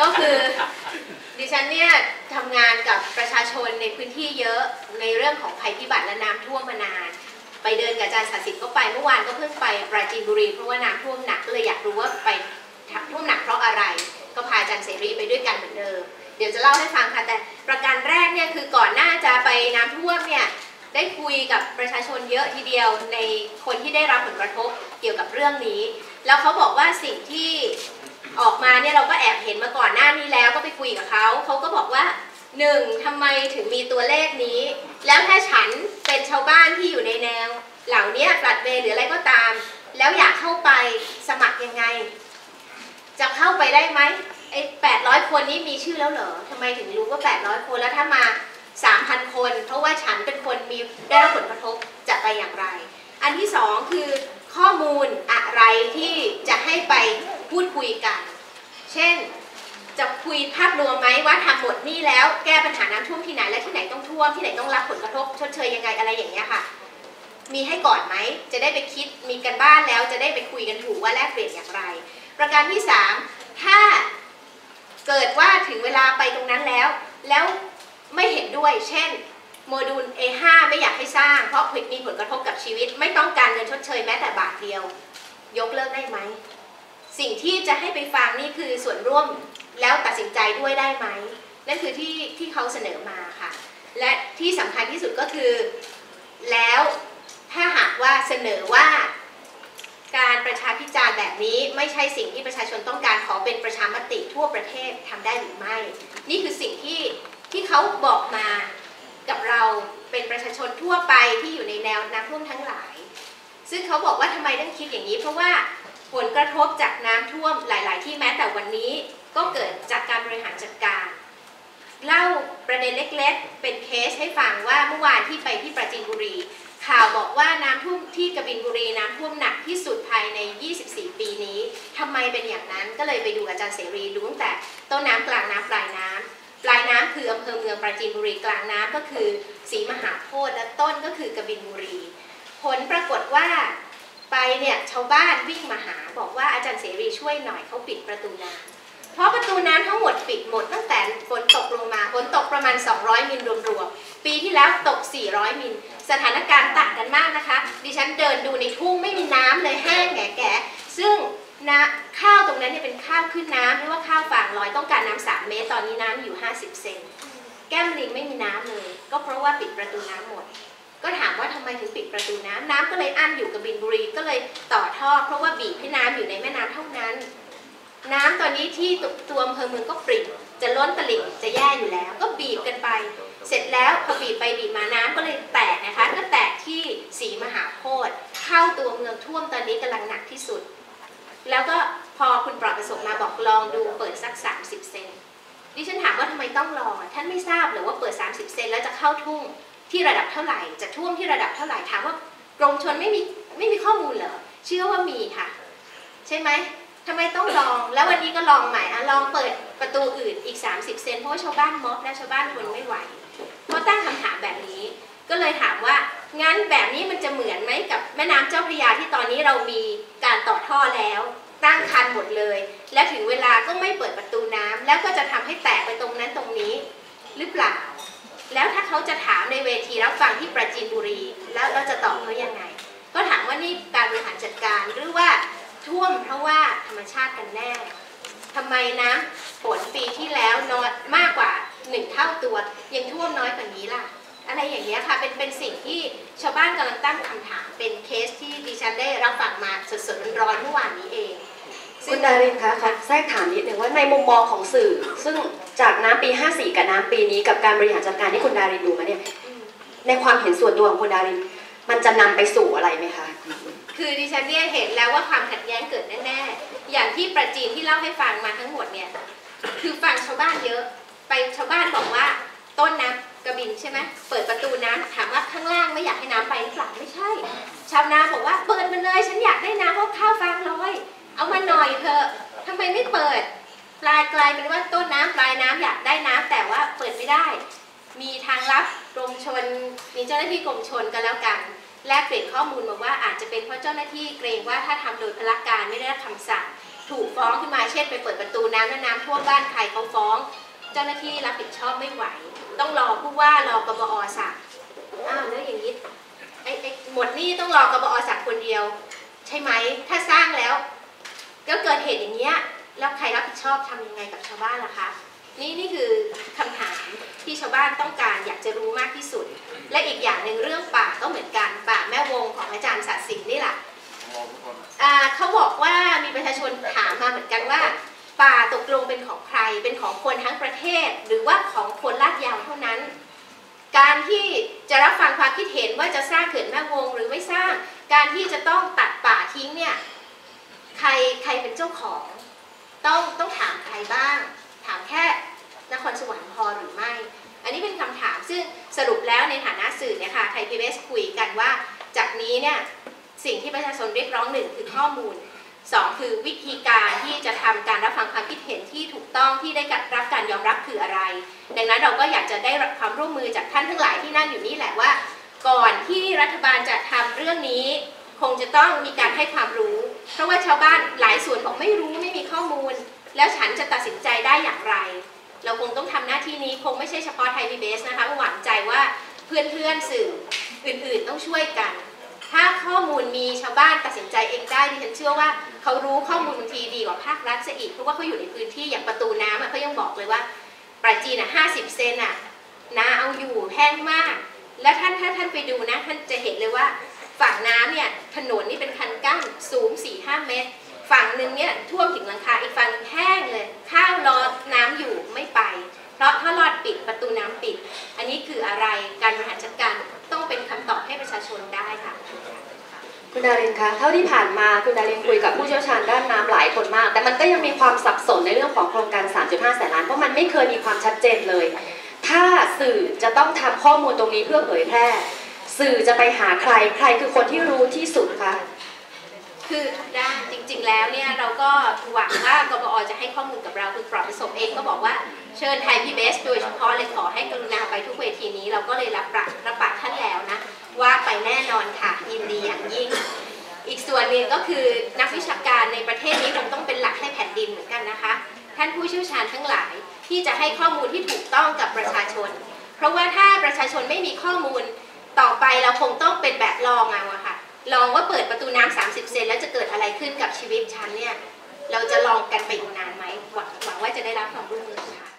ก็คือดิฉันเนี่ยทำงานกับประชาชนในพื้นที่เยอะในเรื่องของภัยพิบัติและน้ำท่วมมานาน ไปเดินกับอาจารย์สาสิทธิ์ก็ไปเมื่อวานก็เพิ่งไปปราจีนบุรีเพราะว่าน้ำท่วมหนักก็เลยอยากรู้ว่าไปท่วมหนักเพราะอะไร ก็พาอาจารย์เสรีไปด้วยกันเหมือนเดิมเดี๋ยวจะเล่าให้ฟังค่ะแต่ประการแรกเนี่ยคือก่อนหน้าจะไปน้ำท่วมเนี่ยได้คุยกับประชาชนเยอะทีเดียวในคนที่ได้รับผลกระทบเกี่ยวกับเรื่องนี้ แล้วเขาบอกว่าสิ่งที่ ออกมาเนี่ยเราก็แอบเห็นมาก่อนหน้านี้แล้วก็ไปคุยกับเขาเขาก็บอกว่าหนึ่งทำไมถึงมีตัวเลขนี้ แล้วถ้าฉันเป็นชาวบ้านที่อยู่ในแนว เหล่านี้ปลัดเวหรืออะไรก็ตาม แล้วอยากเข้าไปสมัครยังไง จะเข้าไปได้ไหมไอ้แปดร้อยคนนี้มีชื่อแล้วเหรอทำไมถึงรู้ว่า800คนแล้วถ้ามา3,000คน เพราะว่าฉันเป็นคนมีได้รับผลกระทบจะไปอย่างไร อันที่สองคือข้อมูลอะไรที่จะให้ไป พูดคุยกัน เช่นจะคุยภาพรวมไหมว่าทำหมดนี่แล้วแก้ปัญหาน้ำท่วมที่ไหนและที่ไหนต้องท่วมที่ไหนต้องรับผลกระทบชดเชยยังไงอะไรอย่างเงี้ยค่ะ มีให้ก่อนไหมจะได้ไปคิดมีกันบ้านแล้วจะได้ไปคุยกันถูกว่าแลกเปลี่ยนอย่างไร ประการที่ 3 ถ้าเกิดว่าถึงเวลาไปตรงนั้นแล้ว แล้วไม่เห็นด้วย เช่น โมดูล A5 ไม่อยากให้สร้าง เพราะมีผลกระทบกับชีวิต ไม่ต้องการเงินชดเชยแม้แต่บาทเดียว ยกเลิกได้ไหม สิ่งที่จะให้ไปฟังนี่คือส่วนร่วมแล้วตัดสินใจด้วยได้ไหมนั่นคือที่ที่เขาเสนอมาค่ะ และที่สำคัญที่สุดก็คือ แล้วถ้าหากว่าเสนอว่าการประชาพิจารณ์แบบนี้ไม่ใช่สิ่งที่ประชาชนต้องการขอเป็นประชามติทั่วประเทศทำได้หรือไม่ นี่คือสิ่งที่ที่เขาบอกมากับเราเป็นประชาชนทั่วไปที่อยู่ในแนวน้ำท่วมทั้งหลาย ซึ่งเขาบอกว่าทำไมต้องคิดอย่างนี้ เพราะว่า ผลกระทบจากน้ำท่วมหลาย ๆ ที่แม้แต่วันนี้ก็เกิดจากการบริหารจัดการ เล่าประเด็นเล็ก ๆ เป็นเคสให้ฟังว่าเมื่อวานที่ไปที่ปราจีนบุรี ข่าวบอกว่าน้ำท่วมที่กบินบุรีน้ำท่วมหนักที่สุดภายใน 24 ปีนี้ทำไมเป็นอย่างนั้นก็เลยไปดูอาจารย์เสรีดูตั้งแต่ต้นน้ำกลางน้ำปลายน้ำปลายน้ำคืออำเภอเมืองปราจีนบุรีกลางน้ำก็คือศรีมหาโพธิ์และต้นก็คือกบินบุรี ผลปรากฏว่า เนี่ยชาวบ้านวิ่งมาหาบอกว่าอาจารย์เสรีช่วยหน่อยเขาปิดประตูน้ำเพราะประตูน้ำทั้งหมดปิดหมดตั้งแต่ฝนตกลงมาฝนตกประมาณ 200 มิลรวมๆปีที่แล้วตก 400 มิลสถานการณ์ต่างกันมากนะคะ ดิฉันเดินดูในทุ่งไม่มีน้ำเลยแห้งแง่แก่ซึ่งนะข้าวตรงนั้นเนี่ยเป็นข้าวขึ้นน้ำเรียกว่าข้าวฝางลอยต้องการน้ำสามเมตรตอนนี้น้ำอยู่ 50 เซนแก้มลิงไม่มีน้ำเลย ก็เพราะว่าปิดประตูน้ำหมด ก็ถามว่าทำไมถึงปิดประตูน้ำน้ำก็เลยอั้นอยู่กับบินบุรีก็เลยต่อท่อ เพราะว่าบีบให้น้ำอยู่ในแม่น้ำเท่านั้น น้ำตอนนี้ที่ตัวอำเภอเมืองก็ปริ่มจะล้นตลิ่งจะแย่อยู่แล้ว ก็บีบกันไป เสร็จแล้วพอบีบไปบีบมาน้ำก็เลยแตกนะคะก็แตกที่สีมหาโพธิ์เข้าตัวเมืองท่วมตอนนี้กำลังหนักที่สุด แล้วก็พอคุณปลอดประสบมาบอกลองดูเปิดสัก 30 เซนดิฉันถามว่าทำไมต้องรอท่านไม่ทราบหรือว่าเปิด 30 เซนแล้วจะเข้าทุ่ง ที่ระดับเท่าไหร่ จะท่วมที่ระดับเท่าไหร่ถามว่ากรมชนไม่มีไม่มีข้อมูลเหรอเชื่อว่ามีค่ะ ใช่ไหมทำไมต้องลองแล้ววันนี้ก็ลองใหม่อะลองเปิดประตูอื่นอีก 30 เซนเพราะว่าชาวบ้านม็อบและชาวบ้านทนไม่ไหวเพราะตั้งคำถามแบบนี้ ก็เลยถามว่างั้นแบบนี้มันจะเหมือนไหมกับแม่น้ำเจ้าพระยาที่ตอนนี้เรามีการต่อท่อแล้ว ตั้งคันหมดเลย และถึงเวลาก็ไม่เปิดประตูน้ำแล้วก็จะทำให้แตกไปตรงนั้นตรงนี้ หรือเปล่า แล้วถ้าเขาจะถามในเวทีรับฟังที่ประจีนบุรี แล้วเราจะตอบเขายังไง ก็ถามว่านี่การบริหารจัดการหรือว่าท่วมเพราะว่าธรรมชาติกันแน่ทำไมน้ำฝนปีที่แล้วนอยมากกว่าหนึ่งเท่าตัว ยังท่วมน้อยกว่านี้ล่ะ อะไรอย่างเงี้ยค่ะเป็นเป็นสิ่งที่ชาวบ้านกำลังตั้งคำถามเป็นเคสที่ดิฉันได้รับฟังมาสดๆร้อนๆเมื่อวานนี้เอง คุณดารินคะขอแทรกถามนิดนึงว่าในมุมมองของสื่อ ซึ่งจากน้ำปี 54 กับน้ำปีนี้กับการบริหารจัดการที่คุณดารินดูมาเนี่ยในความเห็นส่วนตัวของคุณดาริน มันจะนำไปสู่อะไรไหมคะคือดิฉันเนี่ยเห็นแล้วว่าความขัดแย้งเกิดแน่ๆอย่างที่ประจีนที่เล่าให้ฟังมาทั้งหมดเนี่ยคือฟังชาวบ้านเยอะไปชาวบ้านบอกว่าต้นน้ำกระบินใช่ไหมเปิดประตูน้ำถามว่าข้างล่างไม่อยากให้น้ำไปหรือเปล่าไม่ใช่ ชาวนาบอกว่าเปิดมันเลยฉันอยากได้น้ำเพราะข้าวฟางลอย เอามาหน่อยเถอะทำไมไม่เปิดกลายกลายเป็นว่าต้นน้ำปลายน้ำอยากได้น้ำแต่ว่าเปิดไม่ได้ มีทางลับกรมชน มีเจ้าหน้าที่กรมชนกันแล้วกัน แลกเปลี่ยนข้อมูลมาว่าอาจจะเป็นเพราะเจ้าหน้าที่เกรงว่าถ้าทำโดยพละการไม่ได้รับคำสั่ง ถูกฟ้องขึ้นมาเช่นไปเปิดประตูน้ำแล้วน้ำท่วมบ้านใครเขาฟ้อง เจ้าหน้าที่รับผิดชอบไม่ไหว ต้องรอผู้ว่ารอกบอสั่งอ้าวแล้วอย่างนี้ไอ้ไอ้หมดนี่ต้องรอกบอสั่งคนเดียว ใช่ไหมถ้าสร้างแล้ว ก็เกิดเหตุอย่างเงี้ยแล้วใครรับผิดชอบทำยังไงกับชาวบ้านล่ะคะ นี่นี่คือคำถามที่ชาวบ้านต้องการอยากจะรู้มากที่สุด และอีกอย่างหนึ่งเรื่องป่าก็เหมือนกันป่าแม่วงของอาจารย์ศักดิ์สิทธิ์นี่แหละเขาบอกว่ามีประชาชนถามมาเหมือนกันว่า ป่าตกลงเป็นของใครเป็นของคนทั้งประเทศ หรือว่าของคนลาดยาวเท่านั้น การที่จะรับฟังความคิดเห็นว่าจะสร้างเขื่อนแม่วงหรือไม่สร้าง การที่จะต้องตัดป่าทิ้งเนี่ย ใครใครเป็นเจ้าของ ต้องต้องถามใครบ้าง ถามแค่นครสวรรค์พอหรือไม่ อันนี้เป็นคำถามซึ่งสรุปแล้วในฐานะสื่อเนี่ยค่ะไทยพีบีคุยกันว่า จากนี้เนี่ยสิ่งที่ประชาชนเรียกร้องหนึ่งคือข้อมูลสองคือวิธีการที่จะทำการรับฟังความคิดเห็นที่ถูกต้องที่ได้รับการยอมรับคืออะไร ดังนั้นเราก็อยากจะได้รับความร่วมมือจากท่านทั้งหลายที่นั่งอยู่นี่แหละว่า ก่อนที่รัฐบาลจะทำเรื่องนี้ คงจะต้องมีการให้ความรู้ เพราะว่าชาวบ้านหลายส่วนบอกไม่รู้ไม่มีข้อมูล แล้วฉันจะตัดสินใจได้อย่างไร เราคงต้องทำหน้าที่นี้คงไม่ใช่เฉพาะไทยพีบีเอสนะคะหวังใจว่าเพื่อนๆสื่ออื่นๆต้องช่วยกัน ถ้าข้อมูลมีชาวบ้านตัดสินใจเองได้ดิฉันเชื่อว่าเขารู้ข้อมูลบางทีดีกว่าภาครัฐซะอีกเพราะว่าเขาอยู่ในพื้นที่อย่างประตูน้ำเขายังบอกเลยว่าปราจีนอะห้าสิบเซนอะนาเอาอยู่แห้งมาก แล้วท่านถ้าท่านไปดูนะ ท่านจะเห็นเลยว่า ฝั่งน้ำเนี่ยถนนนี่เป็นคันกั้นสูง 4-5 เมตร ฝั่งหนึ่งเนี่ยท่วมถึงหลังคาอีกฝั่งแห้งเลย ข้าวรอน้ำอยู่ไม่ไป เพราะถ้ารอดปิดประตูน้ำปิด อันนี้คืออะไรการบริหารจัดการต้องเป็นคำตอบให้ประชาชนได้ค่ะคุณดารินคะเท่าที่ผ่านมาคุณดารินคุยกับผู้เชี่ยวชาญด้านน้ำหลายคนมาก แต่มันก็ยังมีความสับสนในเรื่องของโครงการ 3.5 แสนล้าน เพราะมันไม่เคยมีความชัดเจนเลย ถ้าสื่อจะต้องทำข้อมูลตรงนี้เพื่อเผยแพร่ สื่อจะไปหาใครใครคือคนที่รู้ที่สุดคะคือทุกด้านจริง ๆ แล้วเนี่ยเราก็หวังว่ากบอจะให้ข้อมูลกับเราคุณปลอบประสบเองก็บอกว่าเชิญไทยพีบีโดยเฉพาะเลยขอให้กรุณาไปทุกเวทีนี้ เราก็เลยรับปากรับปากท่านแล้วนะ ว่าไปแน่นอนค่ะยินดีอย่างยิ่ง อีกส่วนหนึ่งก็คือนักวิชาการในประเทศนี้เราต้องเป็นหลักให้แผ่นดินเหมือนกันนะคะ ท่านผู้เชี่ยวชาญทั้งหลายที่จะให้ข้อมูลที่ถูกต้องกับประชาชน เพราะว่าถ้าประชาชนไม่มีข้อมูล ต่อไปเราคงต้องเป็นแบบลองเอาอะค่ะ ลองว่าเปิดประตูน้ำ30 เซนแล้วจะเกิดอะไรขึ้นกับชีวิตฉันเนี่ย เราจะลองกันไปอีกนานไหมหวังหวังว่าจะได้รับความร่วมมือค่ะ